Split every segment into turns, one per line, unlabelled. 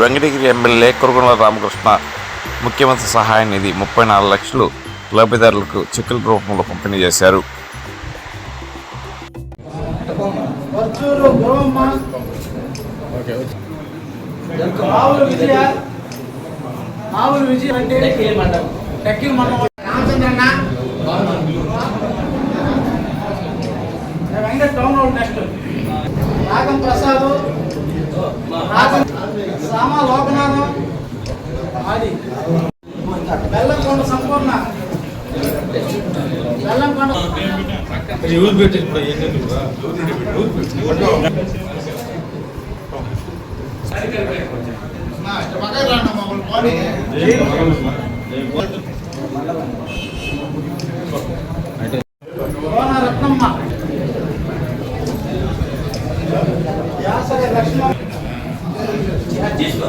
Venkatagiri MLA Kurugula Ramakrishna ముఖ్యమంత్రి సహాయ నిధి ముప్పై నాలుగు లక్షలు లబ్ధిదారులకు చెక్కుల రూపంలో పంపిణీ చేశారు.
వెంకట టౌన్ రోడ్ నెక్స్ట్ రాగం ప్రసాద్ రాగం సామా లోకనాథం అది బెల్లంకొండ సంపూర్ణ బెల్లంకొండ
యూజ్ పెట్టి ఇప్పుడు ఏంటంటే
కోన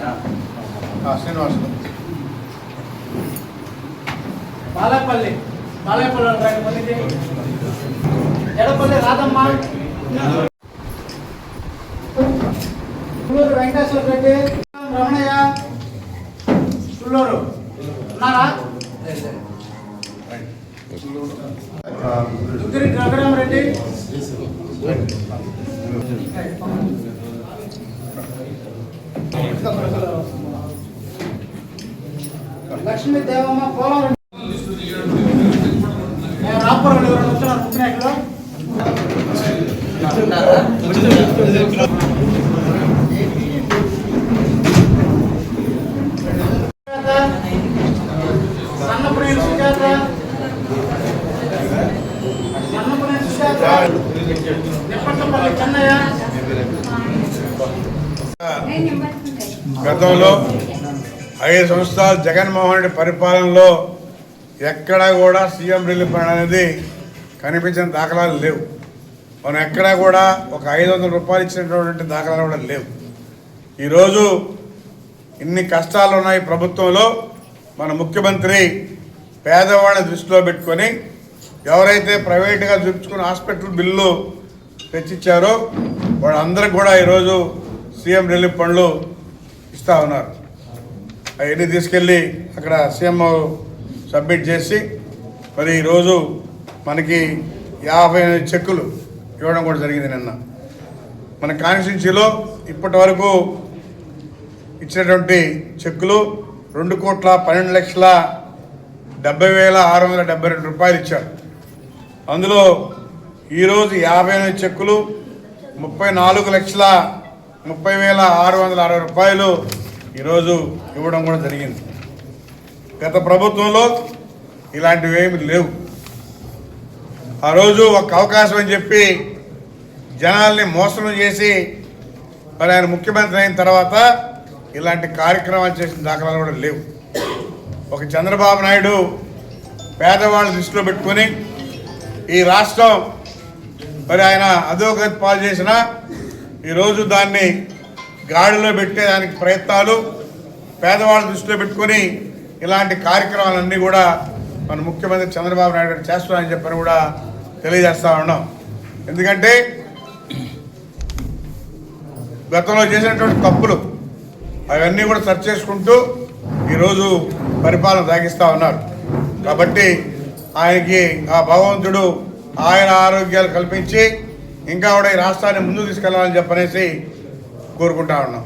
భవన్
శ్రీనివాస్
బాలేపల్లి. బాలేపల్లి ఎడపల్లి రాధమ్మ. పుల్లూరు వెంకటేశ్వర రెడ్డి. రమణయ్య. పుల్లూరు. ఉన్నారా? దుగ్గిరి రఘురామరెడ్డి లక్ష్మీ దేవమ్మ పోలవరం. రాపురం సుజాత. సుజాత. చెన్నయ్య.
గతంలో ఐదు సంవత్సరాలు జగన్మోహన్ రెడ్డి పరిపాలనలో ఎక్కడా కూడా సీఎం రిలీఫ్ ఫండ్ అనేది కనిపించిన దాఖలాలు లేవు. మనం ఎక్కడా కూడా ఒక ఐదు వందల రూపాయలు ఇచ్చినటువంటి దాఖలాలు కూడా లేవు. ఈరోజు ఇన్ని కష్టాలు ఉన్నాయి ప్రభుత్వంలో. మన ముఖ్యమంత్రి పేదవాడిని దృష్టిలో పెట్టుకొని ఎవరైతే ప్రైవేట్గా చూపించుకున్న హాస్పిటల్ బిల్లు తెచ్చిచ్చారో వాళ్ళందరికీ కూడా ఈరోజు సీఎం రిలీఫ్ ఫండ్లు ఇస్తూ ఉన్నారు. అవన్నీ తీసుకెళ్ళి అక్కడ సీఎం సబ్మిట్ చేసి మరి ఈరోజు మనకి యాభై చెక్కులు ఇవ్వడం కూడా జరిగింది నిన్న. మన కాన్స్టిట్యూన్సీలో ఇప్పటి వరకు ఇచ్చినటువంటి చెక్కులు రెండు కోట్ల పన్నెండు లక్షల డెబ్బై వేల ఆరు వందల డెబ్బై రెండు రూపాయలు ఇచ్చారు. అందులో ఈరోజు యాభై ఎనిమిది చెక్కులు ముప్పై నాలుగు లక్షల ముప్పై వేల ఆరు వందల అరవై రూపాయలు ఈరోజు ఇవ్వడం కూడా జరిగింది. గత ప్రభుత్వంలో ఇలాంటివి ఏమి లేవు. ఆ రోజు ఒక అవకాశం అని చెప్పి జనాల్ని మోసం చేసి మరి ఆయన ముఖ్యమంత్రి అయిన తర్వాత ఇలాంటి కార్యక్రమాలు చేసిన దాఖలాలు కూడా లేవు. ఒక చంద్రబాబు నాయుడు పేదవాళ్ళు దృష్టిలో పెట్టుకొని ఈ రాష్ట్రం మరి ఆయన అధోగతి పాలు చేసిన ఈరోజు దాన్ని గాడిలో పెట్టేదానికి ప్రయత్నాలు పేదవాళ్ళ దృష్టిలో పెట్టుకొని ఇలాంటి కార్యక్రమాలన్నీ కూడా మన ముఖ్యమంత్రి చంద్రబాబు నాయుడు గారు చేస్తున్నారని చెప్పని కూడా తెలియజేస్తా ఉన్నాం. ఎందుకంటే గతంలో చేసినటువంటి తప్పులు అవన్నీ కూడా సర్చ్ చేసుకుంటూ ఈరోజు పరిపాలన సాగిస్తూ ఉన్నారు. కాబట్టి ఆయనకి ఆ భగవంతుడు ఆయన ఆరోగ్యాలు కల్పించి ఇంకా కూడా ఈ రాష్ట్రాన్ని ముందుకు తీసుకెళ్ళాలని చెప్పనేసి కోరుకుంటా ఉన్నాం.